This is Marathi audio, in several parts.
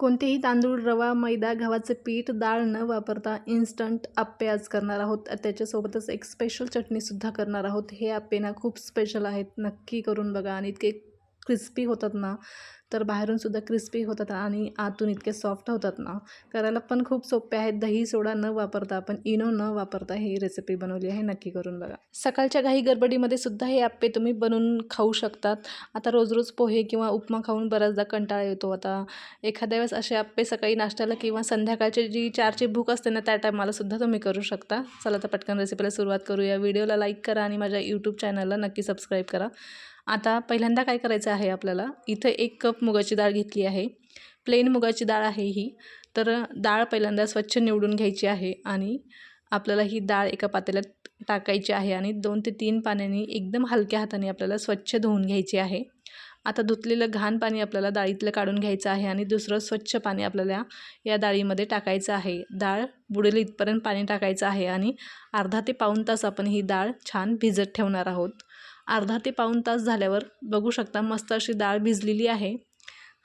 कोणतेही तांदूळ रवा मैदा गव्हाचं पीठ डाळ न वापरता इन्स्टंट आप्पे आज करणार आहोत. त्याच्यासोबतच एक स्पेशल चटणीसुद्धा करणार आहोत. हे आप्पे ना खूप स्पेशल आहेत. नक्की करून बघा. आणि इतके क्रिस्पी होतात ना तर बाहेरूनसुद्धा क्रिस्पी होतात आणि आतून इतके सॉफ्ट होतात ना करायला पण खूप सोपे आहेत दही सोडा न वापरता आपण इनो न वापरता ही रेसिपी बनवली आहे नक्की करून बघा. सकाळच्या घाई गडबडीमध्ये सुद्धा हे आप्पे तुम्ही बनवून खाऊ शकतात. आता रोज रोज पोहे किंवा उपमा खाऊन बऱ्याचदा कंटाळा येतो. आता एखाद्या वेळेस असे आप्पे सकाळी नाश्त्याला किंवा संध्याकाळची जी चारची भूक असते ना त्या टायमाला सुद्धा तुम्ही करू शकता. चला तर पटकन रेसिपीला सुरुवात करूया व्हिडिओला लाईक करा आणि माझ्या यूट्यूब चॅनलला नक्की सबस्क्राईब करा. आता पहिल्यांदा काय करायचं आहे आपल्याला? इथं एक कप मुगाची डाळ घेतली आहे. प्लेन मुगाची डाळ आहे ही. तर डाळ पहिल्यांदा स्वच्छ निवडून घ्यायची आहे आणि आपल्याला ही डाळ एका पातेल्यात टाकायची आहे आणि दोन ते तीन पाण्याने एकदम हलक्या हाताने आपल्याला स्वच्छ धुवून घ्यायची आहे. आता धुतलेलं घाण पाणी आपल्याला डाळीतलं काढून घ्यायचं आहे आणि दुसरं स्वच्छ पाणी आपल्याला या डाळीमध्ये टाकायचं आहे. डाळ बुडेल इथपर्यंत पाणी टाकायचं आहे आणि अर्धा ते पाऊण तास आपण ही डाळ छान भिजत ठेवणार आहोत. अर्धा ते पाऊण तास झाल्यावर बघू शकता मस्त अशी डाळ भिजलेली आहे.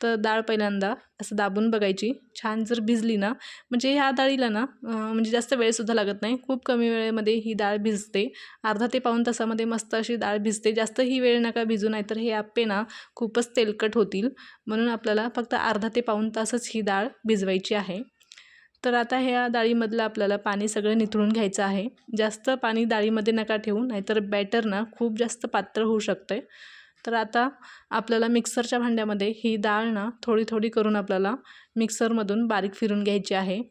तर डाळ पहिल्यांदा असं दाबून बघायची. छान जर भिजली ना म्हणजे ह्या डाळीला ना म्हणजे जास्त वेळसुद्धा लागत नाही. खूप कमी वेळेमध्ये ही डाळ भिजते. अर्धा ते पाऊण तासामध्ये मस्त अशी डाळ भिजते. जास्त ही वेळ नका भिजू नाही तर हे आप्पे ना खूपच तेलकट होतील. म्हणून आपल्याला फक्त अर्धा ते पाऊण तासच ही डाळ भिजवायची आहे. तर आता ह्या डाळीमधलं आपल्याला पाणी सगळं निथळून घ्यायचं आहे. जास्त पाणी डाळीमध्ये नका ठेवू नाहीतर बॅटर ना खूप जास्त पात्र होऊ शकतं तर आता आपल्याला मिक्सरच्या भांड्यामध्ये ही डाळ ना थोडी थोडी करून आपल्याला मिक्सरमधून बारीक फिरून घ्यायची आहे.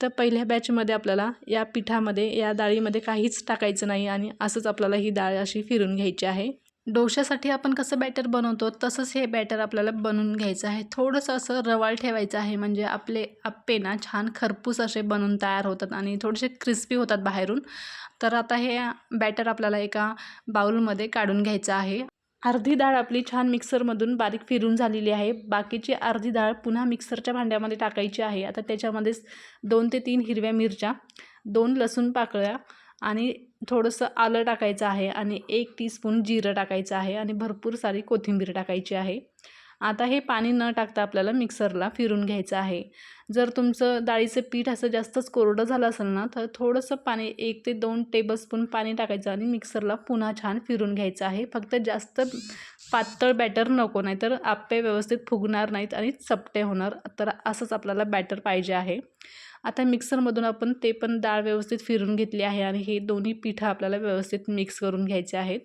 तर पहिल्या बॅचमध्ये आपल्याला या पिठामध्ये या डाळीमध्ये काहीच टाकायचं नाही आणि असंच आपल्याला ही डाळ अशी फिरून घ्यायची आहे. डोश्यासाठी आपण कसं बॅटर बनवतो तसंच हे बॅटर आपल्याला बनवून घ्यायचं आहे. थोडंसं असं रवाळ ठेवायचं आहे म्हणजे आपले आप्पे ना छान खरपूस असे बनून तयार होतात आणि थोडेसे क्रिस्पी होतात बाहेरून. तर आता हे बॅटर आपल्याला एका बाउलमध्ये काढून घ्यायचं आहे. अर्धी डाळ आपली छान मिक्सरमधून बारीक फिरून झालेली आहे. बाकीची अर्धी डाळ पुन्हा मिक्सरच्या भांड्यामध्ये टाकायची आहे. आता त्याच्यामध्येच दोन ते तीन हिरव्या मिरच्या दोन लसूण पाकळ्या आणि थोडंसं आलं टाकायचं आहे आणि एक टीस्पून जिरं टाकायचं आहे आणि भरपूर सारी कोथिंबीर टाकायची आहे. आता हे पाणी न टाकता आपल्याला मिक्सरला फिरून घ्यायचं आहे. जर तुमचं डाळीचं पीठ असं जास्तच कोरडं झालं असेल ना तर थोडंसं पाणी एक ते दोन टेबलस्पून पाणी टाकायचं आणि मिक्सरला पुन्हा छान फिरून घ्यायचं आहे. फक्त जास्त पातळ बॅटर नको नाही तर आप्पे व्यवस्थित फुगणार नाहीत आणि चपटे होणार. तर असंच आपल्याला बॅटर पाहिजे आहे. आता मिक्सरमधून आपण ते पण डाळ व्यवस्थित फिरून घेतली आहे आणि हे दोन्ही पिठं आपल्याला व्यवस्थित मिक्स करून घ्यायचे आहेत.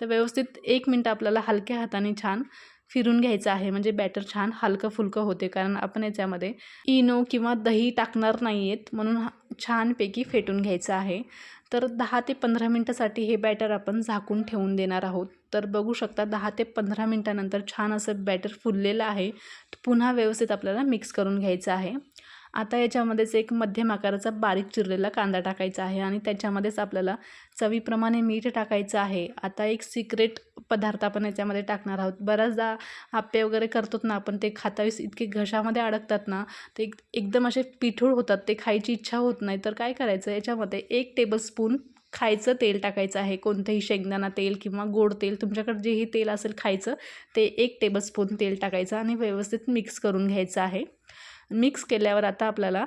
तर व्यवस्थित एक मिनटं आपल्याला हलक्या हाताने छान फिरून घ्यायचं आहे. म्हणजे बॅटर छान हलकं फुलकं होते. कारण आपण याच्यामध्ये इनो किंवा दही टाकणार नाही आहेत म्हणून छानपैकी फेटून घ्यायचं आहे. तर दहा ते पंधरा मिनटासाठी हे बॅटर आपण झाकून ठेवून देणार आहोत. तर बघू शकता दहा ते पंधरा मिनटानंतर छान असं बॅटर फुललेलं आहे. पुन्हा व्यवस्थित आपल्याला मिक्स करून घ्यायचं आहे. आता याच्यामध्येच एक मध्यम आकाराचा बारीक चिरलेला कांदा टाकायचा आहे आणि त्याच्यामध्येच आपल्याला चवीप्रमाणे मीठ टाकायचं आहे. आता एक सिक्रेट पदार्थ आपण याच्यामध्ये टाकणार आहोत. बऱ्याचदा आप्पे वगैरे करतोत ना आपण ते खातावीस इतके घशामध्ये अडकतात ना ते एक एकदम असे पिठूळ होतात ते खायची इच्छा होत नाही. तर काय करायचं याच्यामध्ये एक टेबलस्पून खायचं तेल टाकायचं आहे. कोणतंही शेंगदाणा तेल किंवा गोड तेल तुमच्याकडे जेही तेल असेल खायचं ते एक टेबलस्पून तेल टाकायचं आणि व्यवस्थित मिक्स करून घ्यायचं आहे. मिक्स केल्यावर आता आपल्याला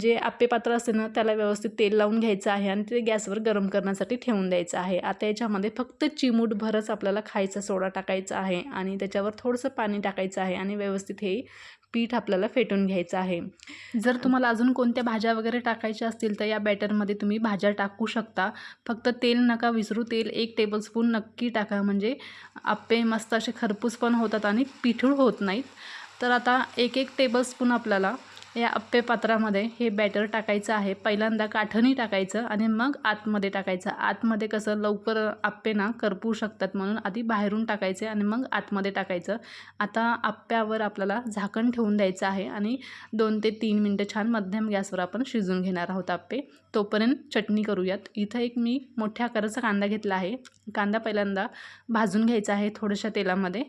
जे आप्पे पात्र असते ना त्याला व्यवस्थित तेल लावून घ्यायचं आहे आणि ते गॅसवर गरम करण्यासाठी ठेवून द्यायचं आहे. आता याच्यामध्ये फक्त चिमूटभरच आपल्याला खायचा सोडा टाकायचा आहे आणि त्याच्यावर थोडंसं पाणी टाकायचं आहे आणि व्यवस्थित हे पीठ आपल्याला फेटून घ्यायचं आहे. जर तुम्हाला अजून कोणत्या भाज्या वगैरे टाकायच्या असतील तर या बॅटरमध्ये तुम्ही भाज्या टाकू शकता. फक्त तेल नका विसरू तेल एक टेबलस्पून नक्की टाका. म्हणजे आप्पे मस्त असे खरपूस पण होतात आणि पिठूळ होत नाहीत. तर आता एक एक टेबलस्पून आपल्याला या अप्पे पात्रामध्ये हे बॅटर टाकायचं आहे. पहिल्यांदा काठणी टाकायचं आणि मग आतमध्ये टाकायचं. आतमध्ये कसं लवकर आप्पे ना करपू शकतात म्हणून आधी बाहेरून टाकायचे आणि मग आतमध्ये टाकायचं. आता आप्प्यावर आपल्याला झाकण ठेवून द्यायचं आहे आणि दोन ते तीन मिनटं छान मध्यम गॅसवर आपण शिजून घेणार आहोत आप्पे तोपर्यंत चटणी करूयात. इथं एक मी मोठ्या आकाराचा कांदा घेतला आहे. कांदा पहिल्यांदा भाजून घ्यायचा आहे थोड्याशा तेलामध्ये.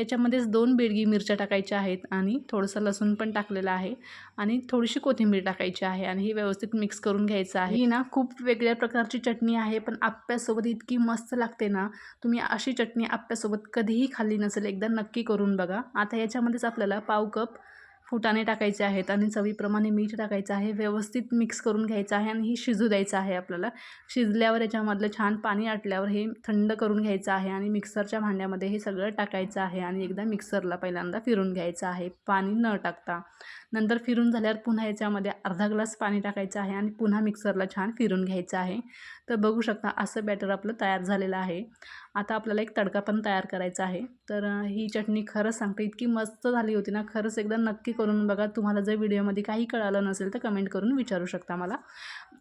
त्याच्यामध्येच दोन बेडगी मिरच्या टाकायच्या आहेत आणि थोडंसं लसूण पण टाकलेलं आहे आणि थोडीशी कोथिंबीर टाकायची आहे आणि ही व्यवस्थित मिक्स करून घ्यायचं आहे. ही ना खूप वेगळ्या प्रकारची चटणी आहे पण आप्प्यासोबत इतकी मस्त लागते ना तुम्ही अशी चटणी आप्प्यासोबत कधीही खाल्ली नसेल एकदा नक्की करून बघा. आता याच्यामध्येच आपल्याला पाव कप फुटाणे टाकायचे आहेत आणि चवीप्रमाणे मीठ टाकायचं आहे व्यवस्थित मिक्स करून घ्यायचं आहे आणि हे शिजू द्यायचं आहे आपल्याला. शिजल्यावर याच्यामधलं छान पाणी आटल्यावर हे थंड करून घ्यायचं आहे आणि मिक्सरच्या भांड्यामध्ये हे सगळं टाकायचं आहे आणि एकदा मिक्सरला पहिल्यांदा फिरून घ्यायचं आहे. पाणी न टाकता. नंतर फिरून झाल्यावर पुन्हा याच्यामध्ये अर्धा ग्लास पाणी टाकायचं आहे आणि पुन्हा मिक्सरला छान फिरून घ्यायचं आहे. तर बघू शकता असं बॅटर आपलं तयार झालेलं आहे. आता आपल्याला एक तडका पण तयार करायचा आहे. तर ही चटणी खरंच सांगते इतकी मस्त झाली होती ना खरंच एकदा नक्की करून बघा. तुम्हाला जर व्हिडिओमध्ये काही कळालं नसेल तर कमेंट करून विचारू शकता मला.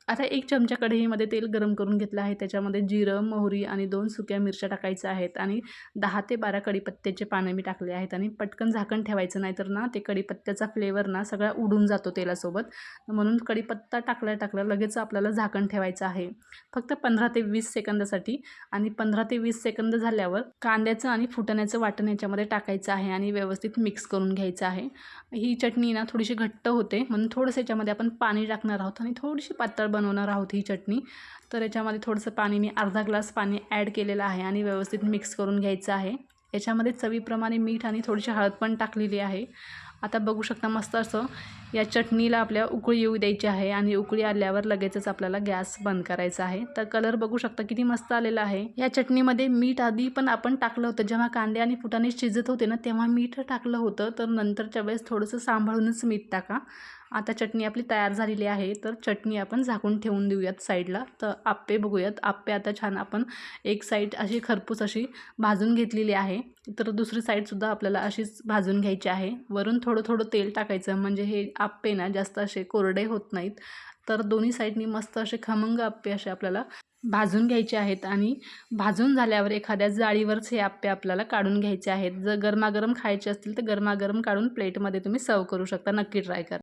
आता एक चमचा कढईमध्ये तेल गरम करून घेतलं आहे. त्याच्यामध्ये जिरं मोहरी आणि दोन सुक्या मिरच्या टाकायच्या आहेत आणि दहा ते बारा कढीपत्त्याचे पानं मी टाकले आहेत आणि पटकन झाकण ठेवायचं नाही तर ना ते कढीपत्त्याचा फ्लेवर ना ना सगळा उडून जातो तेलासोबत. म्हणून कढीपत्ता टाकल्या टाकल्या लगेच आपल्याला झाकण ठेवायचं आहे. फक्त पंधरा ते वीस सेकंदासाठी आणि पंधरा ते वीस सेकंद झाल्यावर कांद्याचं आणि फुटण्याचं वाटण याच्यामध्ये टाकायचं आहे आणि व्यवस्थित मिक्स करून घ्यायचं आहे. ही चटणी ना थोडीशी घट्ट होते. म्हणून थोडंसं याच्यामध्ये आपण पाणी टाकणार आहोत आणि थोडीशी पातळ बनवणार आहोत ही चटणी. तर याच्यामध्ये थोडंसं पाणी मी अर्धा ग्लास पाणी ॲड केलेलं आहे आणि व्यवस्थित मिक्स करून घ्यायचं आहे. याच्यामध्ये चवीप्रमाणे मीठ आणि थोडीशी हळद पण टाकलेली आहे. आता बघू शकता मस्त असं या चटणीला आपल्या उकळी येऊ द्यायची आहे आणि उकळी आल्यावर लगेचच आपल्याला गॅस बंद करायचा आहे. तर कलर बघू शकता किती मस्त आलेला आहे. या चटणीमध्ये मीठ आधी पण आपण टाकलं होतं. जेव्हा कांदे आणि फुटाणे शिजत होते ना तेव्हा मीठ टाकलं होतं. तर नंतरच्या वेळेस थोडंसं सांभाळूनच मीठ टाका. आता चटणी आपली तयार झालेली आहे तर चटणी आपण झाकून ठेवून देऊयात साईडला. तर आप्पे बघूयात. आप्पे आता छान आपण एक साईड अशी खरपूस अशी भाजून घेतलेली आहे. तर दुसरी साईडसुद्धा आपल्याला अशीच भाजून घ्यायची आहे. वरून थोडं थोडं तेल टाकायचं म्हणजे हे आप्पे ना जास्त असे कोरडे होत नाहीत. तर दोन्ही साईडनी मस्त असे खमंग आप्पे असे आपल्याला भाजून घ्यायचे आहेत आणि भाजून झाल्यावर एखाद्या जाळीवरच हे आप्पे आपल्याला काढून घ्यायचे आहेत. जर गरमागरम खायचे असतील तर गरमागरम काढून प्लेटमध्ये तुम्ही सर्व करू शकता. नक्की ट्राय करा.